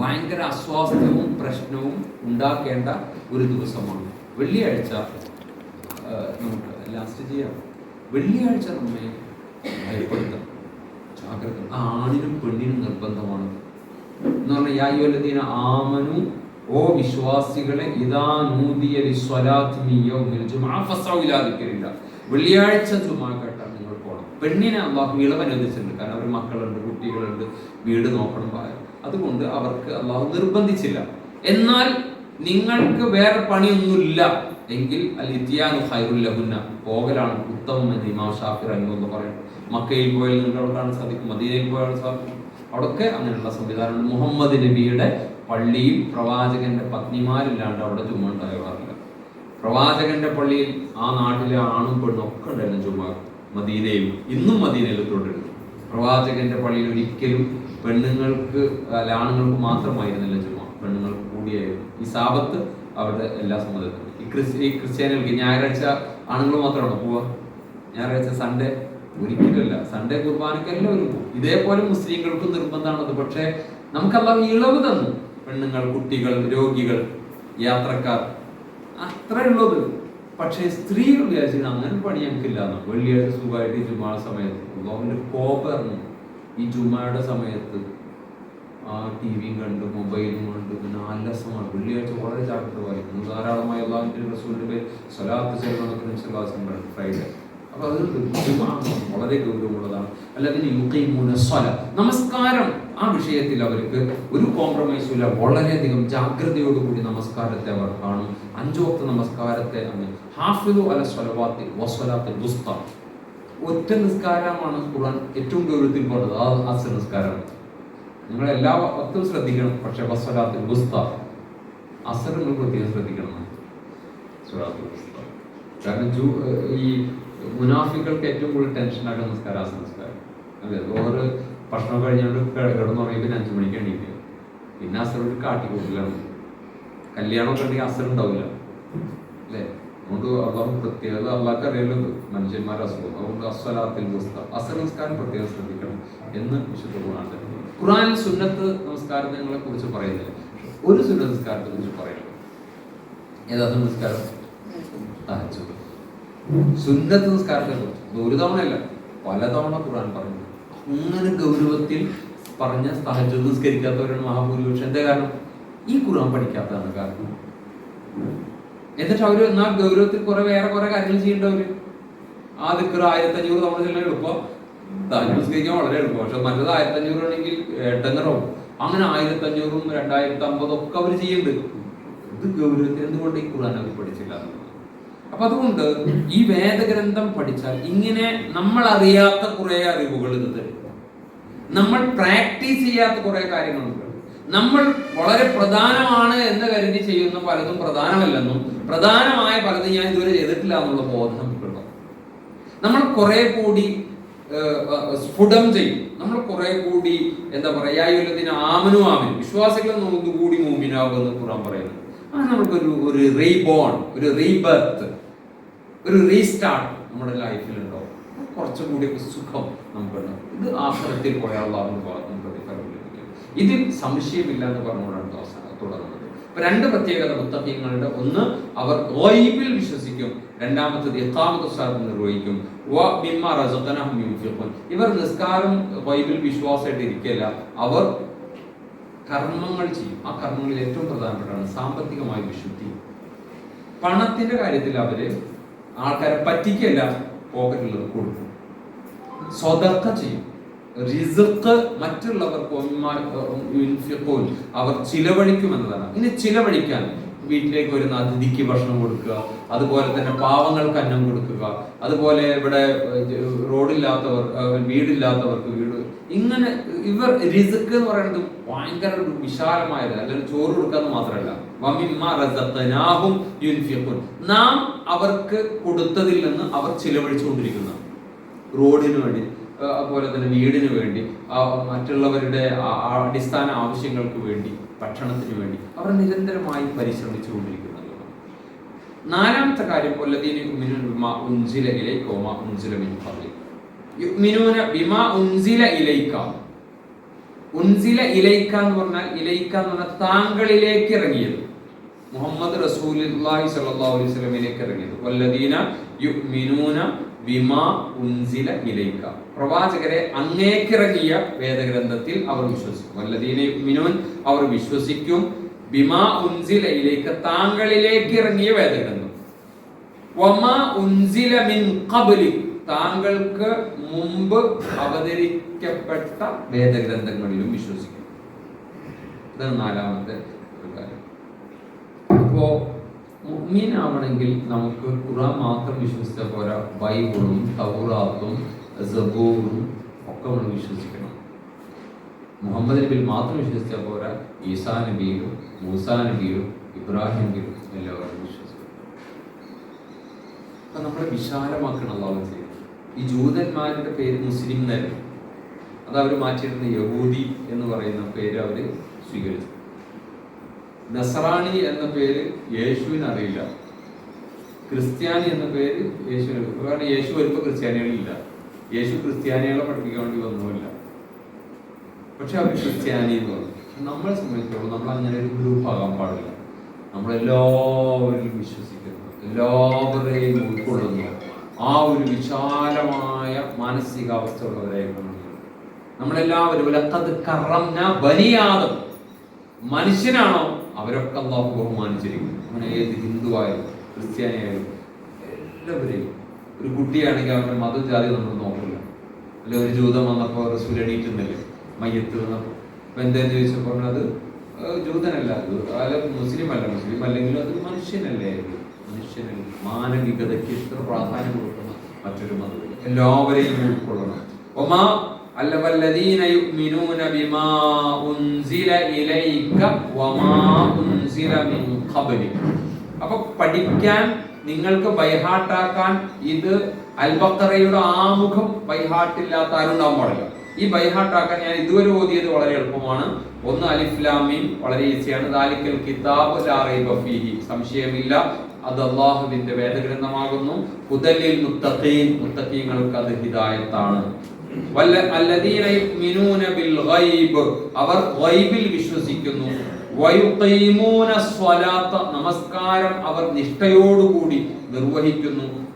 ഭയങ്കര അസ്വാസ്ഥ്യവും പ്രശ്നവും ഉണ്ടാക്കേണ്ട ഒരു ദിവസമാണ്. വെള്ളിയാഴ്ച നമുക്ക് ലാസ്റ്റ് ചെയ്യാം. വെള്ളിയാഴ്ച നമ്മെ ഭയപ്പെടുത്താം ജാഗ്രത. ആണിനും പെണ്ണിനും നിർബന്ധമാണ്. എന്ന് പറഞ്ഞാൽ യായുവല്ലദീന ആമനു ഓ വിശ്വാസികളെ ഇതാ നൂതിയ വിശ്വലാത്മീയോ മിൻ യൗമിൽ ജുമുഅ ഫസ്ഉ ഇലാ ദിക്രില്ല. വെള്ളിയാഴ്ച ജുമാ കേട്ടാൽ നിങ്ങൾ പോകണം പെണ്ണിനെ അള്ളാഹു ഇളവ് അനുവദിച്ചിട്ടുണ്ട് കാരണം അവർ മക്കളുണ്ട് കുട്ടികളുണ്ട് വീട് നോക്കണം അതുകൊണ്ട് അവർക്ക് അള്ളാഹു നിർബന്ധിച്ചില്ല. എന്നാൽ നിങ്ങൾക്ക് വേറെ പണിയൊന്നുമില്ല. എങ്കിൽ അൽ ഇത്തിയാനു ഖൈറുൽ ലഹുന്ന പോകലാണ് ഉത്തമം എന്ന് ഇമാം ഷാഫിർ എന്ന് പറയും മക്കയിൽ പോയാൽ നിങ്ങൾക്ക് അവിടെ കാണാൻ സാധിക്കും മദീനയിൽ പോയാൽ സാധിക്കും. അവിടെയൊക്കെ അങ്ങനെയുള്ള സംവിധാനം മുഹമ്മദ് നബിയുടെ പള്ളിയിൽ പ്രവാചകന്റെ പത്നിമാരില്ലാണ്ട് അവിടെ ചുമ ഉണ്ടാകാറില്ല. പ്രവാചകന്റെ പള്ളിയിൽ ആ നാട്ടിലെ ആണും പെണ്ണും ഒക്കെ ഉണ്ടായിരുന്നു ചുമ മദീനയിൽ ഇന്നും മദീനയിൽ തുടരുന്നു. പ്രവാചകന്റെ പള്ളിയിൽ ഒരിക്കലും പെണ്ണുങ്ങൾക്ക് ആണുങ്ങൾക്ക് മാത്രമായിരുന്നില്ല ചുമ പെണ്ണുങ്ങൾക്ക് കൂടിയായിരുന്നു. ഈ സാപത്ത് അവിടെ എല്ലാ സമ്മതത്തിലും ക്രിസ്ത്യ ക്രിസ്ത്യാനികൾക്ക് ഞായറാഴ്ച ആണുങ്ങൾ മാത്രമാണോ പോവുക ഞായറാഴ്ച സൺഡേ ഒരിക്കലുമല്ല. സൺഡേ കുർബാനക്ക് എല്ലാവരും പോകും. ഇതേപോലെ മുസ്ലിങ്ങൾക്ക് നിർബന്ധമാണത് പക്ഷേ നമുക്കെല്ലാം ഇളവ് തന്നു. പെണ്ണുങ്ങൾ കുട്ടികൾ രോഗികൾ യാത്രക്കാർ. അത്രേ ഉള്ളത്. പക്ഷേ സ്ത്രീകൾ വിചാരിച്ചത് അങ്ങനെ പണി ഞങ്ങൾക്കില്ല. എന്ന് വെള്ളിയാഴ്ച സുഖമായിട്ട് ഈ ജുമാ സമയത്ത്. അള്ളാഹുവിന്റെ കോപം ഈ ജുമായുടെ സമയത്ത് ആ ടി വിയും കണ്ട് മൊബൈലും കണ്ട് പിന്നെ നല്ല സമയം വെള്ളിയാഴ്ച വളരെ ജാഗ്രത വായിക്കുന്നു ധാരാളമായി അള്ളാഹുവിന്റെ റസൂലിന്റെ പേര് സ്വലാത്ത് ചെല്ലണം ഫ്രൈഡേ അപ്പൊ അത് ജുമാ വളരെ ഗൗരവമുള്ളതാണ്. അല്ലെങ്കിൽ നമസ്കാരം ആ വിഷയത്തിൽ അവർക്ക് ഒരു കോംപ്രമൈസും ഇല്ല. വളരെയധികം ജാഗ്രതയോടുകൂടി നമസ്കാരത്തെ അവർ കാണും. അഞ്ചോക്ത നമസ്കാരത്തെ അങ്ങ് ഹാഫിദു അല സ്വലവാത്തി വസ്വലാത്ത് ദുസ്ത ഒറ്റ നിസ്കാരമാണ് ഏറ്റവും ഗൗരവത്തിൽ പറഞ്ഞത്. ആ അസർ നിസ്കാരമാണ് നിങ്ങൾ എല്ലാ വക്തും ശ്രദ്ധിക്കണം. പക്ഷെ വസ്വലാത്തിൽ ഗുസ്ത അസർ പ്രത്യേകം ശ്രദ്ധിക്കണം. കാരണം ജൂ ഈ മുനാഫികൾക്ക് ഏറ്റവും കൂടുതൽ ടെൻഷൻ ആകുന്ന നിസ്കാരം അസർ നിസ്കാരം. അതെ ഓരോ ഭക്ഷണം കഴിഞ്ഞുകൊണ്ട് കിടന്നുറങ്ങി പിന്നെ അഞ്ചു മണിക്ക് എണീക്കുക പിന്നെ ഒരു കാട്ടിക്കൂട്ടിലാണ് കല്യാണമൊക്കെ ഉണ്ടെങ്കിൽ അസർ ഉണ്ടാവില്ല. അല്ലേ? അതുകൊണ്ട് അള്ളാഹു പ്രത്യേകത അള്ളാഹ്ക്ക് അറിയല്ലോ മനുഷ്യന്മാരെ അസുഖം. അതുകൊണ്ട് അസ്വലാത്തിൽ ഗുസ്ത അസർ നമസ്കാരം പ്രത്യേകം ശ്രദ്ധിക്കണം എന്ന് വിശുദ്ധ ഖുർആൻ ഖുർആനിൽ സുന്നത്ത് നമസ്കാരങ്ങളെ കുറിച്ച് പറയുന്നില്ല. ഒരു സുന്നത്ത് നമസ്കാരത്തെ കുറിച്ച് പറയുന്നു ഏതാ നമസ്കാരം? സുന്നത്ത് നമസ്കാരത്തെ കുറിച്ച്. ഒരു തവണയല്ല പലതവണ ഖുറാൻ പറഞ്ഞു. അങ്ങനെ ഗൗരവത്തിൽ പറഞ്ഞ സഹജ നിസ്കരിക്കാത്തവരാണ് മഹാഭൂരിപക്ഷം. എന്താ കാരണം? ഈ ഖുറാൻ പഠിക്കാത്തതാണ് കാരണം. എന്നിട്ട് അവർ എന്നാ ഗൗരവത്തിൽ കുറെ വേറെ കുറെ കാര്യങ്ങൾ ചെയ്യേണ്ടവര്. ആ ദിക്കർ ആയിരത്തി അഞ്ഞൂറ് തവണ ചെല്ലാൻ എളുപ്പം. തഹജ്ജുദ് നിസ്കരിക്കാൻ വളരെ എളുപ്പം പക്ഷെ മറ്റത് ആയിരത്തി ആണെങ്കിൽ എട്ടങ്ങറാവും അങ്ങനെ ആയിരത്തി അഞ്ഞൂറും രണ്ടായിരത്തി അമ്പതും ഒക്കെ അവർ ചെയ്യുന്നുണ്ട്. ഇത് ഗൗരവത്തിൽ എന്തുകൊണ്ട് ഈ ഖുർആൻ അവർ പഠിച്ചില്ല. അപ്പൊ അതുകൊണ്ട് ഈ വേദഗ്രന്ഥം പഠിച്ചാൽ ഇങ്ങനെ നമ്മൾ അറിയാത്ത കുറെ അറിവുകൾ ഇത് തരും. നമ്മൾ പ്രാക്ടീസ് ചെയ്യാത്ത കുറെ കാര്യങ്ങളുണ്ട്. നമ്മൾ വളരെ പ്രധാനമാണ് എന്ന് കരുതി ചെയ്യുന്ന പലതും പ്രധാനമല്ലെന്നും പ്രധാനമായ പലതും ഞാൻ ഇതുവരെ ചെയ്തിട്ടില്ല എന്നുള്ള ബോധം നമുക്കുണ്ടോ നമ്മൾ കുറെ കൂടി സ്ഫുടം ചെയ്യും. നമ്മൾ കുറെ കൂടി എന്താ പറയാ യുലത്തിന് ആമനു ആമനും. വിശ്വാസികൾ നമുക്ക് കൂടി മൂമിനാവുമെന്ന് ഖുറാൻ പറയുന്നു. അത് നമുക്കൊരു ഒരു റീബോൺ ഒരു റീബർത്ത് ഒരു റീസ്റ്റാർട്ട് നമ്മുടെ ലൈഫിൽ ഉണ്ടാവും കുറച്ചും കൂടി ഒക്കെ സുഖം നമുക്കുണ്ടാവും. ഇത് ആശ്രമത്തിൽ പോയാൽ അള്ളാഹുവിന്റെ ഭാഗത്ത് പ്രതിഫലം ഇതിൽ സംശയമില്ല എന്ന് പറഞ്ഞുകൊണ്ടാണ് തുടങ്ങുന്നത്. അപ്പൊ രണ്ട് പ്രത്യേകത മുത്തഫീങ്ങളുടെ ഒന്ന് അവർ റോയിബിൽ വിശ്വസിക്കും. രണ്ടാമത്തത് ഇഖാമത്ത് സ്ഥലത്ത് നിർവഹിക്കും. ഇവർ നിസ്കാരം ബൈബിൾ വിശ്വാസമായിട്ട് ഇരിക്കല്ല അവർ കർമ്മങ്ങൾ ചെയ്യും. ആ കർമ്മങ്ങളിൽ ഏറ്റവും പ്രധാനപ്പെട്ടാണ് സാമ്പത്തികമായ വിശുദ്ധി. പണത്തിന്റെ കാര്യത്തിൽ അവർ ആൾക്കാരെ പറ്റിക്കല്ല പോക്കറ്റിൽ കൊടുക്കും. സ്വതക്ക ചെയ്യും. റിസർക്ക് മറ്റുള്ളവർക്ക് അവർ ചിലവഴിക്കും എന്നതാണ്. ഇനി ചിലവഴിക്കാൻ വീട്ടിലേക്ക് വരുന്ന അതിഥിക്ക് ഭക്ഷണം കൊടുക്കുക അതുപോലെ തന്നെ പാവങ്ങൾക്ക് അന്നം കൊടുക്കുക അതുപോലെ ഇവിടെ റോഡില്ലാത്തവർ വീടില്ലാത്തവർക്ക് വീട് ഇങ്ങനെ ഇവർ റിസ്ക് എന്ന് പറയുന്നത് ഭയങ്കര ഒരു വിശാലമായത് അല്ലെങ്കിൽ ചോറ് കൊടുക്കാന്ന് മാത്രമല്ല. നാം അവർക്ക് കൊടുത്തതിൽ നിന്ന് അവർ ചിലവഴിച്ചുകൊണ്ടിരിക്കുന്ന. റോഡിന് വേണ്ടി അതുപോലെ തന്നെ വീടിന് വേണ്ടി മറ്റുള്ളവരുടെ അടിസ്ഥാന ആവശ്യങ്ങൾക്ക് വേണ്ടി. ഭക്ഷണത്തിന് വേണ്ടി അവർ നിരന്തരമായി പരിശ്രമിച്ചു കൊണ്ടിരിക്കുന്നുള്ളത് നാലാമത്തെ കാര്യം ഉൻസില ഇലൈക ഉൻസില മിൻ യുമിനൂന ഉൻസില ഇലൈക ഉൻസില ഇലൈക എന്ന് പറഞ്ഞാൽ താങ്കളിലേക്ക് ഇറങ്ങിയത്. മുഹമ്മദ് റസൂലുള്ളാഹി അലൈഹി ഇറങ്ങിയത്. യുഅ്മിനൂന ബിമാ ഉൻസില ഇലൈക പ്രവാചകരെ അങ്ങേക്കിറങ്ങിയ വേദഗ്രന്ഥത്തിൽ അവർ വിശ്വസിക്കും. വല്ലദീന മിനുവൻ അവർ വിശ്വസിക്കും. ബിമാ ഉൻസില താങ്കളിലേക്ക് ഇറങ്ങിയ വേദഗ്രന്ഥം. വമാ ഉൻസില മിൻ ഖബ്ലി. താങ്കൾക്ക് മുമ്പ് അവതരിക്കപ്പെട്ട വേദഗ്രന്ഥങ്ങളിലും വിശ്വസിക്കും. ഇതാണ് നാലാമത്തെ ഒരു കാര്യം. അപ്പോ മുഅ്മിനാവണമെങ്കിൽ നമുക്ക് ഖുറാൻ മാത്രം വിശ്വസിച്ച പോരാ. ബൈബിളും തൗറാത്തും സബൂറും ഒക്കെ നമ്മൾ വിശ്വസിക്കണം. മുഹമ്മദ് നബിയിൽ മാത്രം വിശ്വസിച്ച പോരാ. ഈസാ നബിയിലും മൂസാ നബിയിലും ഇബ്രാഹിം നബിയിലും എല്ലാവരും വിശ്വസിക്കണം. അപ്പം നമ്മളെ വിശാലമാക്കണം അള്ളാഹു ചെയ്യുന്നത് ഈ ജൂതന്മാരുടെ പേര് മുസ്ലിം എന്നായിരുന്നു അത് അവർ മാറ്റിയിരുന്ന യഹൂദി എന്ന് പറയുന്ന പേര് അവർ സ്വീകരിച്ചു. നസറാണി എന്ന പേര് യേശുവിന് അറിയില്ല ക്രിസ്ത്യാനി എന്ന പേര് യേശുവിന് കാരണം യേശു വരുമ്പോൾ ക്രിസ്ത്യാനികളില്ല. യേശു ക്രിസ്ത്യാനികളെ പഠിപ്പിക്കാൻ വേണ്ടി വന്നുമില്ല. പക്ഷെ അവർ ക്രിസ്ത്യാനി എന്ന് പറഞ്ഞു. നമ്മളെ സംബന്ധിച്ചോളം നമ്മൾ അങ്ങനെ ഒരു ഗ്രൂപ്പ് ആകാൻ പാടില്ല. നമ്മളെല്ലാവരിലും വിശ്വസിക്കുന്നു. എല്ലാവരെയും ഉൾക്കൊള്ളുന്നു. ആ ഒരു വിശാലമായ മാനസികാവസ്ഥ ഉള്ളവരായിരുന്നു. നമ്മളെല്ലാവരും കറംന ബനിയാദം. മനുഷ്യനാണോ അവരൊക്കെ അള്ളാഹു ബഹുമാനിച്ചിരിക്കും അങ്ങനെ ഏത് ഹിന്ദു ആയാലും ക്രിസ്ത്യാനി എല്ലാവരെയും. ഒരു കുട്ടിയാണെങ്കിൽ അവരുടെ മതം ജാതി നമ്മൾ നോക്കില്ല. അല്ലെ ഒരു ജൂതം വന്നപ്പോൾ റസൂൽ എണീറ്റുന്നില്ലേ. മയ്യത്ത് വന്നപ്പോൾ. അപ്പൊ എന്താന്ന് ചോദിച്ചപ്പോൾ അത് "ഏഹ് ജൂതനല്ല. അത് മുസ്ലിം അല്ല മുസ്ലിം അല്ലെങ്കിലും അത് മനുഷ്യനല്ലേ? മനുഷ്യനല്ല. മനുഷ്യനല്ലേ മാനവികതയ്ക്ക് ഇത്ര പ്രാധാന്യം കൊടുക്കുന്ന മറ്റൊരു മതം. എല്ലാവരെയും ഉൾക്കൊള്ളണം. ഒമാ അല്ല വല്ലദീന ബിമാ ഉൻസില ഇലൈക വമാ ഉൻസില മിൻ ഖബ്ലിക. അപ്പൊ പഠിക്കാൻ നിങ്ങൾക്ക് ബൈഹാട്ടാക്കാൻ ഇത് അൽബക്കറയുടെ ആമുഖം ബൈഹാട്ടില്ലാത്ത ആരുണ്ടാവാൻ പാടില്ല. ഈ ബൈഹാട്ടാക്കാൻ ഞാൻ ഇതുവരെ ഓതിയത് വളരെ എളുപ്പമാണ്. ഒന്ന് അലിഫ്ലാമീൻ വളരെ ഈസിയാണ്. ദാലിക്കൽ കിതാബ് ഫീഹി. സംശയമില്ല. അത് അള്ളാഹുവിന്റെ വേദഗ്രന്ഥമാകുന്നു. ഹുദലിൽ മുത്തഖീങ്ങൾക്ക് അത് ഹിദായത്താണ്. അവർ വൈബിൽ വിശ്വസിക്കുന്നു. നമസ്കാരം അവർ നിഷ്ഠയോടുകൂടി നിർവഹിക്കുന്നു.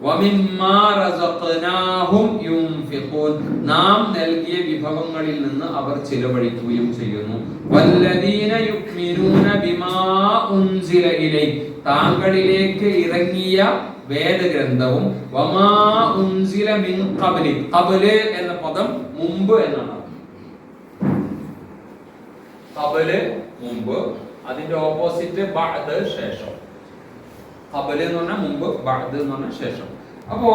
നാം നൽകിയ വിഭവങ്ങളിൽ നിന്ന് അവർ ചിലവഴിക്കുകയും ചെയ്യുന്നു. താങ്കളിലേക്ക് ഇറങ്ങിയ വേദഗ്രന്ഥവും എന്ന പദം മുമ്പ് എന്നാണ് കബൽ മുമ്പ് അതിന്റെ ഓപ്പോസിറ്റ് ബഅദ് ശേഷം. കബൽ എന്ന് പറഞ്ഞാൽ മുമ്പ് ബഹദ് എന്ന് പറഞ്ഞാൽ ശേഷം. അപ്പോ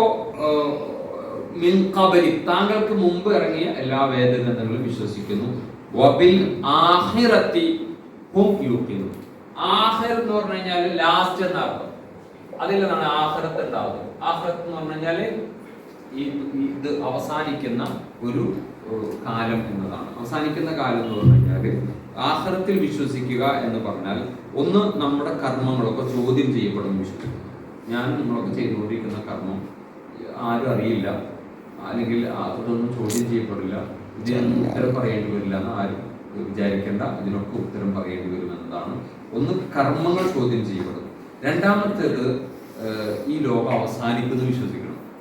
മിൻ ഖബലി താങ്കൾക്ക് മുമ്പ് ഇറങ്ങിയ എല്ലാ വേദഗ്രന്ഥങ്ങളും വിശ്വസിക്കുന്നു. വബിൽ ആഹിറത്തി ഹും ആഖിർ എന്ന് പറഞ്ഞു കഴിഞ്ഞാൽ ലാസ്റ്റ് എന്നാണ് അതിൽ നിന്നാണ് ആഹ്റത്ത് ഉണ്ടാവുന്നത്. ആഹ്റത്ത് എന്ന് പറഞ്ഞു കഴിഞ്ഞാൽ ഈ ഇത് അവസാനിക്കുന്ന ഒരു കാലം എന്നതാണ്. അവസാനിക്കുന്ന കാലം എന്ന് പറഞ്ഞു കഴിഞ്ഞാൽ ആഹ്റത്തിൽ വിശ്വസിക്കുക എന്ന് പറഞ്ഞാൽ ഒന്ന് നമ്മുടെ കർമ്മങ്ങളൊക്കെ ചോദ്യം ചെയ്യപ്പെടും വിശ്വസിക്കുക ഞാൻ നിങ്ങളൊക്കെ ചെയ്തുകൊണ്ടിരിക്കുന്ന കർമ്മം ആരും അറിയില്ല. അല്ലെങ്കിൽ അതൊന്നും ചോദ്യം ചെയ്യപ്പെടില്ല. ഇതിനൊന്നും ഉത്തരം പറയേണ്ടി വരില്ല എന്ന് ആരും വിചാരിക്കേണ്ട. ഇതിനൊക്കെ ഉത്തരം പറയേണ്ടി വരും എന്നതാണ്. ഒന്ന് കർമ്മങ്ങൾ ചോദ്യം ചെയ്യപ്പെടും. രണ്ടാമത്തേത് ഈ ലോകം അവസാനിക്കുന്നു വിശ്വസിക്കണം.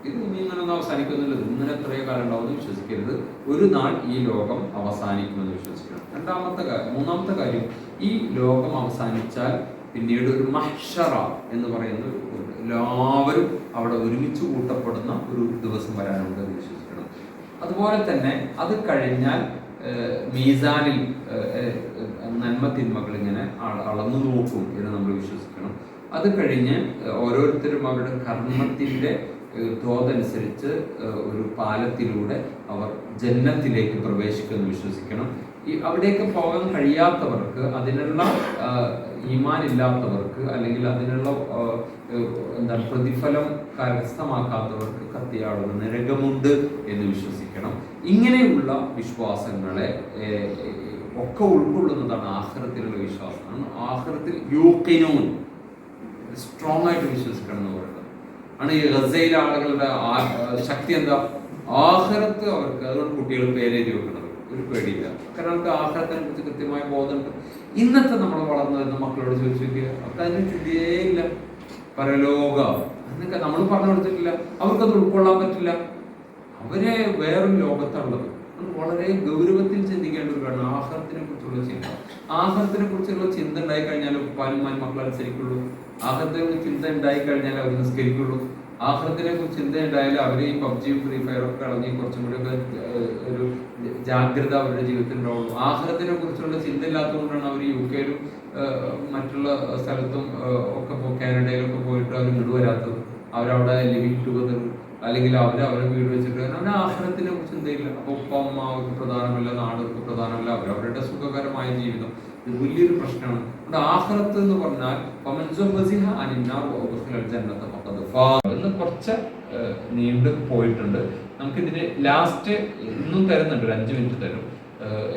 ഇത് ഇനി ഇങ്ങനൊന്നും അവസാനിക്കുന്നില്ല ഇന്നലെ എത്രയോ കാലം ഉണ്ടാവുമെന്ന് വിശ്വസിക്കരുത്. ഒരു നാൾ ഈ ലോകം അവസാനിക്കുമെന്ന് വിശ്വസിക്കണം. രണ്ടാമത്തെ കാര്യം മൂന്നാമത്തെ കാര്യം ഈ ലോകം അവസാനിച്ചാൽ പിന്നീട് ഒരു മഹ്ഷറ എന്ന് പറയുന്ന എല്ലാവരും അവിടെ ഒരുമിച്ച് കൂട്ടപ്പെടുന്ന ഒരു ദിവസം വരാനുണ്ട് എന്ന് വിശ്വസിക്കണം. അതുപോലെ തന്നെ അത് കഴിഞ്ഞാൽ മീസാനിൽ നന്മ തിന്മകൾ ഇങ്ങനെ അളന്നു നോക്കും എന്ന് നമ്മൾ വിശ്വസിക്കണം. അത് കഴിഞ്ഞ് ഓരോരുത്തരും അവരുടെ കർമ്മത്തിന്റെ തോതനുസരിച്ച് ഒരു പാലത്തിലൂടെ അവർ ജന്നത്തിലേക്ക് പ്രവേശിക്കുമെന്ന് വിശ്വസിക്കണം. ഈ അവിടേക്ക് പോകാൻ കഴിയാത്തവർക്ക് അതിനുള്ള ഈമാൻ ഇല്ലാത്തവർക്ക് അല്ലെങ്കിൽ അതിനുള്ള എന്താണ് പ്രതിഫലം കരസ്ഥമാക്കാത്തവർക്ക് കത്തിയാളുന്ന നരകമുണ്ട് എന്ന് വിശ്വസിക്കണം. ഇങ്ങനെയുള്ള വിശ്വാസങ്ങളെ ഒക്കെ ഉൾക്കൊള്ളുന്നതാണ് ആഹ്റത്തിലുള്ള വിശ്വാസം. ആഹ്റത്തിൽ യൂക്കിനോൻ സ്ട്രോങ് ആയിട്ട് വിശ്വസിക്കണം എന്ന് പറയുന്നത് ആണ് ഈ ഗസയിലെ ആളുകളുടെ ശക്തി എന്താ? ആഹ്റത്ത് അവർക്ക് അതുകൊണ്ട് കുട്ടികൾ പേരെഴുതി വെക്കുന്നത് ഒരു പേടിയില്ല. കാരണം അവർക്ക് കുറിച്ച് കൃത്യമായ ബോധമുണ്ട്. ഇന്നത്തെ നമ്മൾ വളർന്നു വരുന്ന മക്കളോട് ചോദിച്ചു നോക്കിയാൽ അവർക്ക് അതിന് ചിന്തയേ ഇല്ല പരലോക. എന്നൊക്കെ നമ്മൾ പറഞ്ഞു കൊടുത്തിട്ടില്ല. അവർക്കത് ഉൾക്കൊള്ളാൻ പറ്റില്ല. അവരെ വേറൊരു ലോകത്താണുള്ളത്. വളരെ ഗൗരവത്തിൽ ചിന്തിക്കേണ്ട ഒരു കാര്യമാണ് ആഹാരത്തിനെ കുറിച്ചുള്ള ചിന്ത. ആഹാരത്തിനെ കുറിച്ചുള്ള ചിന്ത ഉണ്ടായി കഴിഞ്ഞാൽ ഉപ്പാനും മക്കൾ അനുസരിക്കുള്ളൂ ആഹാരത്തിനെ കുറിച്ച് ചിന്ത ഉണ്ടായി കഴിഞ്ഞാൽ അവർ നിസ്കരിക്കുള്ളൂ ആഹാരത്തിനെ കുറിച്ച് ചിന്ത ഉണ്ടായാലും അവർ ഈ പബ്ജിയും ഫ്രീ ഫയറും കളഞ്ഞ് കുറച്ചും കൂടി ഒരു ജാഗ്രത അവരുടെ ജീവിതത്തിൽ ഉണ്ടാവുള്ളൂ. ആഹ്ലത്തിനെ കുറിച്ചുള്ള ചിന്ത ഇല്ലാത്തതുകൊണ്ടാണ് അവർ യു കെയിലും മറ്റുള്ള സ്ഥലത്തും ഒക്കെ കാനഡയിലൊക്കെ പോയിട്ട് അവർ ഇങ്ങോട്ട് വരാത്തത് അവരവിടെ ലിവിങ് ടുഗദർ അല്ലെങ്കിൽ അവർ അവരെ വീട് വെച്ചിട്ട് അവരുടെ ആഹാരത്തിനെ കുറിച്ച് ചിന്തയില്ല. അപ്പൊ ഉപ്പ അമ്മ അവർക്ക് പ്രധാനമല്ല നാട് പ്രധാനമല്ല അവരവരുടെ സുഖകരമായ ജീവിതം. ഇത് വലിയൊരു പ്രശ്നമാണ്. അതുകൊണ്ട് ആഹ്റത്ത് എന്ന് പറഞ്ഞാൽ. ഇന്ന് കുറച്ച് നീണ്ടു പോയിട്ടുണ്ട്. നമുക്കിതിന് ലാസ്റ്റ് ഇന്നും തരുന്നുണ്ട് ഒരു അഞ്ച് മിനിറ്റ് തരും.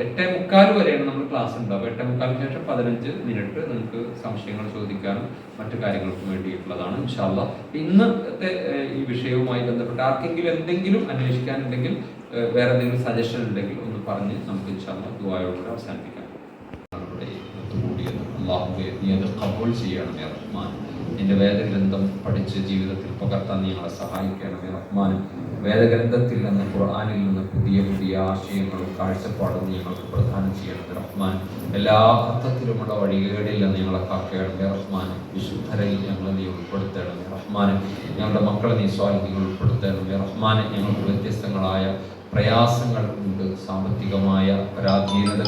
എട്ട് മുക്കാൽ വരെയാണ് നമ്മൾ ക്ലാസ് ഉണ്ടാവുക. എട്ടേ മുക്കാലിന് ശേഷം പതിനഞ്ച് മിനിറ്റ് നിങ്ങൾക്ക് സംശയങ്ങൾ ചോദിക്കാനും മറ്റു കാര്യങ്ങൾക്കും വേണ്ടിയിട്ടുള്ളതാണ്. ഇൻഷാല്ല ഇന്നത്തെ ഈ വിഷയവുമായി ബന്ധപ്പെട്ട് ആർക്കെങ്കിലും എന്തെങ്കിലും അന്വേഷിക്കാനുണ്ടെങ്കിൽ വേറെ എന്തെങ്കിലും സജഷൻ ഉണ്ടെങ്കിൽ ഒന്ന് പറഞ്ഞ് നമുക്ക് ഇൻഷാല്ല ദുബായോട് അവസാനിപ്പിക്കാം. അള്ളാഹുവെ നീ അത് കബൂൾ ചെയ്യണമേ റഹ്മാൻ. നിന്റെ വേദഗ്രന്ഥം പഠിച്ച് ജീവിതത്തിൽ പകർത്താൻ നീ ഞങ്ങളെ സഹായിക്കണമേ റഹ്മാൻ. വേദഗ്രന്ഥത്തിൽ നിന്ന് ഖുർആാനിൽ നിന്ന് പുതിയ പുതിയ ആശയങ്ങളും കാഴ്ചപ്പാടും ഞങ്ങൾക്ക് പ്രദാനം ചെയ്യണമേ റഹ്മാൻ. എല്ലാ അർത്ഥത്തിലുമുള്ള വഴികളിൽ നിന്ന് ഞങ്ങളെ കാക്കണമേ റഹ്മാൻ. വിശുദ്ധരയിൽ ഞങ്ങളെ നീ ഉൾപ്പെടുത്തണമേ റഹ്മാൻ. ഞങ്ങളുടെ മക്കളെ നീ സ്വാധീനം ഉൾപ്പെടുത്തണമേ റഹ്മാൻ. ഞങ്ങൾക്ക് വ്യത്യസ്തങ്ങളായ പ്രയാസങ്ങൾ ഉണ്ട് സാമ്പത്തികമായ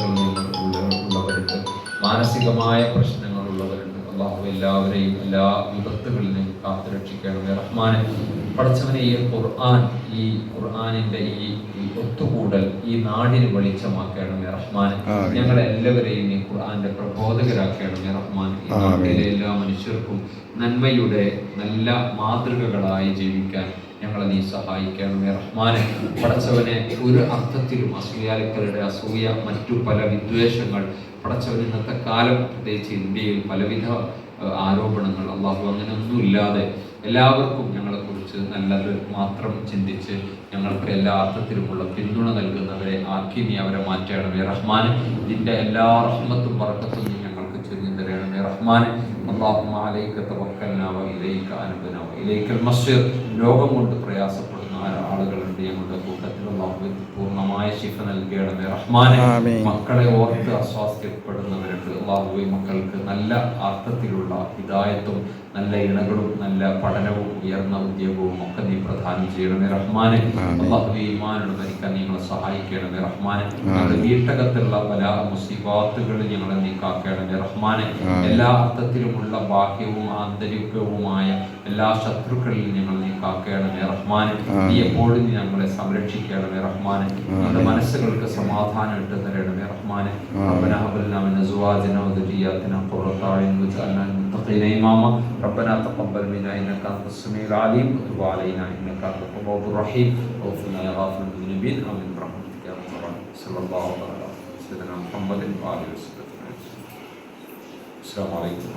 ഉള്ള- ഉള്ളവരുണ്ട്. മാനസികമായ പ്രശ്നങ്ങൾ ഉള്ളവരുണ്ട് അള്ളാഹു എല്ലാവരെയും എല്ലാ വിപത്തുകളിൽ നിന്നും കാത്തുരക്ഷിക്കണമേ റഹ്മാനെ പഠിച്ചവനെ ഈ ഖുർആൻ ഈ ഖുർആാനിന്റെ ഈ ഒത്തുകൂടൽ ഈ നാടിന് വെളിച്ചമാക്കണമേ റഹ്മാൻ. ഞങ്ങളെല്ലാവരെയും ഈ ഖുർആന്റെ പ്രബോധകരാക്കണമേ റഹ്മാൻ ഈ നാട്ടിലെ എല്ലാ മനുഷ്യർക്കും നന്മയുടെ നല്ല മാതൃകകളായി ജീവിക്കാൻ ഞങ്ങളെ നീ സഹായിക്കണമേ റഹ്മാനെ. പടച്ചവനെ ഒരു അർത്ഥത്തിലും അസൂയാലുക്കളുടെ അസൂയ മറ്റു പല വിദ്വേഷങ്ങൾ പടച്ചവൻ ഇന്നത്തെ കാലം പ്രത്യേകിച്ച് ഇന്ത്യയിൽ പലവിധ ആരോപണങ്ങൾ അള്ളാഹു അങ്ങനെയൊന്നും ഇല്ലാതെ എല്ലാവർക്കും ഞങ്ങളെക്കുറിച്ച് നല്ലത് മാത്രം ചിന്തിച്ച് ഞങ്ങൾക്ക് എല്ലാ അർത്ഥത്തിലുമുള്ള പിന്തുണ നൽകുന്നവരെ ആക്കി നീ അവരെ മാറ്റണമേ റഹ്മാൻ ഇതിന്റെ എല്ലാ റഹ്മത്തും പറക്കത്തും ഞങ്ങൾക്ക് ചൊരിഞ്ഞു തരണമേ റഹ്മാൻ അള്ളാഹുമ അലൈക്ക തവക്കല്ലാവ ഇലൈക്ക അനുപനാവ ഇലൈക്കൽ മസ്ജിദ്. ലോകം കൊണ്ട് പ്രയാസപ്പെടുന്ന ആളുകളുണ്ട് ഞങ്ങളുടെ കൂട്ടത്തിൽ. അള്ളാഹു പൂർണമായ ശിഫ നൽകണമേ റഹ്മാനെ മക്കളെ ഓർത്ത് അസ്വാസ്ഥ്യപ്പെടുന്നവരുണ്ട് അള്ളാഹുവെ മക്കൾക്ക് നല്ല അർത്ഥത്തിലുള്ള ഹിദായത്തും നല്ല ഇണകളും നല്ല പഠനവും ഉയർന്ന ഉദ്യോഗവും ഒക്കെ നീ പ്രധാനം ചെയ്യണമേ റഹ്മാനെ. അള്ളാഹുവെ ഈമാനോട് മരിക്കാൻ നിങ്ങളെ സഹായിക്കണമേ റഹ്മാനെ. ഞങ്ങളുടെ വീട്ടകത്തുള്ള പല മുസീബാത്തുകളിൽ ഞങ്ങളെ നീ കാക്കണമേ റഹ്മാനെ. എല്ലാ അർത്ഥത്തിലുമുള്ള ബാഹ്യവും ആന്തരികവുമായ എല്ലാ ശത്രുക്കളിൽ ഞങ്ങൾ നീ കാക്കണമേ റഹ്മാനെ. നീ എപ്പോഴും ഞങ്ങളെ സംരക്ഷിക്കണമേ റഹ്മാനെ. ഞങ്ങളുടെ മനസ്സുകൾക്ക് സമാധാനം ഇട്ട് തരണമേ റഹ്മാനെ ആമീൻ. ربنا هب لنا من ازواجنا وذرياتنا قرة اعين واجعلنا للمتقين اماما ربنا تقبل منا انك انت السميع العليم وتب علينا انك انت التواب الرحيم واغفر لنا يا غافر المذنبين امين برحمتك يا رب العالمين صلى الله على سيدنا محمد وعلى اله وصحبه اجمعين السلام عليكم